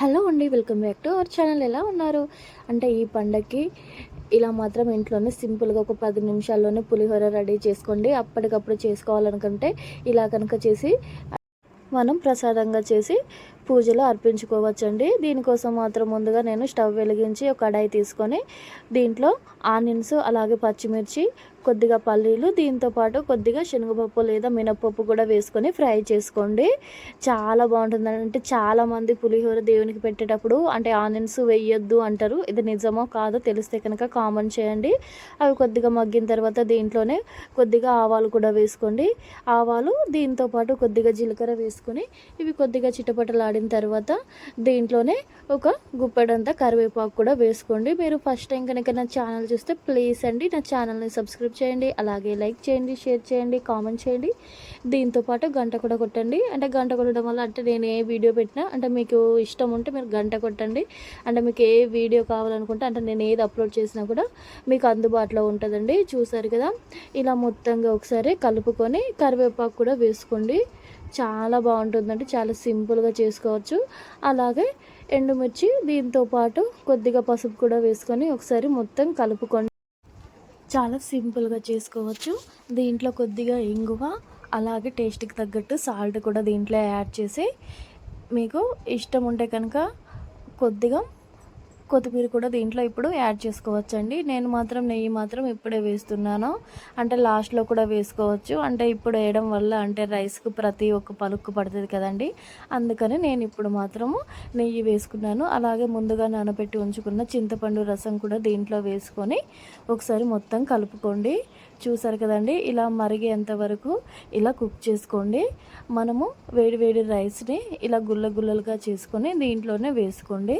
Hello అండి welcome back to our channel. ఎలా ఉన్నారు? అంటే ఈ పండగకి ఇలా మాత్రం ఇంట్లోనే సింపుల్గా ఒక పది నిమిషాల్లోనే పులిహోర రెడీ చేసుకోండి. అప్పటికప్పుడు చేసుకోవాలనుకుంటే ఇలా కనుక చేసి మనం ప్రసాదంగా చేసి పూజలో అర్పించుకోవచ్చండి. దీనికోసం మాత్రం ముందుగా నేను స్టవ్ వెలిగించి ఒక కడాయి తీసుకొని దీంట్లో ఆనియన్స్ అలాగే పచ్చిమిర్చి కొద్దిగా పల్లీలు దీంతో పాటు కొద్దిగా శనగపప్పు లేదా మినపప్పు కూడా వేసుకొని ఫ్రై చేసుకోండి. చాలా బాగుంటుంది అంటే చాలామంది పులిహోర దేవునికి పెట్టేటప్పుడు అంటే ఆనియన్స్ వేయొద్దు అంటారు. ఇది నిజమో కాదో తెలిస్తే కనుక కామెంట్ చేయండి. అవి కొద్దిగా మగ్గిన తర్వాత దీంట్లోనే కొద్దిగా ఆవాలు కూడా వేసుకోండి. ఆవాలు దీంతో పాటు కొద్దిగా జీలకర్ర వేసుకొని ఇవి కొద్దిగా చిటపటలాడిన తర్వాత దీంట్లోనే ఒక గుప్పెడంతా కరివేపాకు కూడా వేసుకోండి. మీరు ఫస్ట్ టైం కనుక నా ఛానల్ చూస్తే ప్లీజ్ అండి. నా ఛానల్ని సబ్స్క్రైబ్ చేయండి అలాగే లైక్ చేయండి షేర్ చేయండి కామెంట్ చేయండి. దీంతో పాటు గంట కూడా కొట్టండి. అంటే గంట కొట్టడం వల్ల అంటే నేను ఏ వీడియో పెట్టినా అంటే మీకు ఇష్టం ఉంటే మీరు గంట కొట్టండి. అంటే మీకు ఏ వీడియో కావాలనుకుంటే అంటే నేను ఏది అప్లోడ్ చేసినా కూడా మీకు అందుబాటులో ఉంటుందండి. చూసారు కదా? ఇలా మొత్తంగా ఒకసారి కలుపుకొని కరివేపాకు కూడా వేసుకోండి. చాలా బాగుంటుందండి. చాలా సింపుల్గా చేసుకోవచ్చు. అలాగే ఎండుమిర్చి దీంతో పాటు కొద్దిగా పసుపు కూడా వేసుకొని ఒకసారి మొత్తం కలుపుకోండి చాలా సింపుల్గా చేసుకోవచ్చు. దీంట్లో కొద్దిగా ఇంగువ అలాగే టేస్ట్కి తగ్గట్టు సాల్ట్ కూడా దీంట్లో యాడ్ చేసి మీకు ఇష్టం ఉంటే కనుక కొద్దిగా కొత్తిమీర కూడా దీంట్లో ఇప్పుడు యాడ్ చేసుకోవచ్చండి. నేను మాత్రం నెయ్యి మాత్రం ఇప్పుడే వేస్తున్నాను. అంటే లాస్ట్లో కూడా వేసుకోవచ్చు. అంటే ఇప్పుడు వేయడం వల్ల అంటే రైస్కు ప్రతి ఒక్క పలుక్కు పడుతుంది కదండి. అందుకని నేను ఇప్పుడు మాత్రము నెయ్యి వేసుకున్నాను. అలాగే ముందుగా నానబెట్టి ఉంచుకున్న చింతపండు రసం కూడా దీంట్లో వేసుకొని ఒకసారి మొత్తం కలుపుకోండి. చూసారు కదండి ఇలా మరిగేంత వరకు ఇలా కుక్ చేసుకోండి. మనము వేడి వేడి రైస్ని ఇలా గుల్ల గుల్లలుగా చేసుకొని దీంట్లోనే వేసుకోండి.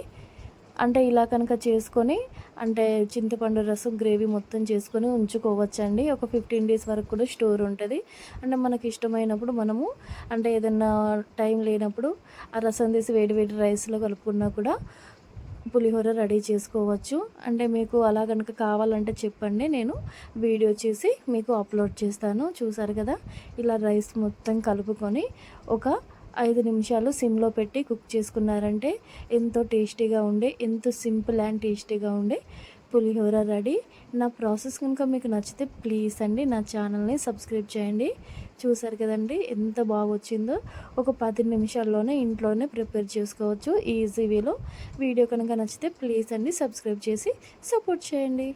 అంటే ఇలా కనుక చేసుకొని అంటే చింతపండు రసం గ్రేవీ మొత్తం చేసుకొని ఉంచుకోవచ్చండి. ఒక ఫిఫ్టీన్ డేస్ వరకు కూడా స్టోర్ ఉంటుంది. అంటే మనకి ఇష్టమైనప్పుడు మనము అంటే ఏదైనా టైం లేనప్పుడు ఆ రసం తీసి వేడి వేడి రైస్లో కలుపుకున్నా కూడా పులిహోర రెడీ చేసుకోవచ్చు. అంటే మీకు అలా కనుక కావాలంటే చెప్పండి. నేను వీడియో చేసి మీకు అప్లోడ్ చేస్తాను. చూసారు కదా? ఇలా రైస్ మొత్తం కలుపుకొని ఒక ఐదు నిమిషాలు సిమ్లో పెట్టి కుక్ చేసుకున్నారంటే ఎంతో టేస్టీగా ఉండే ఎంతో సింపుల్ అండ్ టేస్టీగా ఉండే పులిహోర రెడీ. నా ప్రాసెస్ కనుక మీకు నచ్చితే ప్లీజ్ అండి నా ఛానల్ని సబ్స్క్రైబ్ చేయండి. చూసారు కదండి ఎంత బాగా వచ్చిందో ఒక పది నిమిషాల్లోనే ఇంట్లోనే ప్రిపేర్ చేసుకోవచ్చు ఈజీ వేలో. వీడియో కనుక నచ్చితే ప్లీజ్ అండి సబ్స్క్రైబ్ చేసి సపోర్ట్ చేయండి.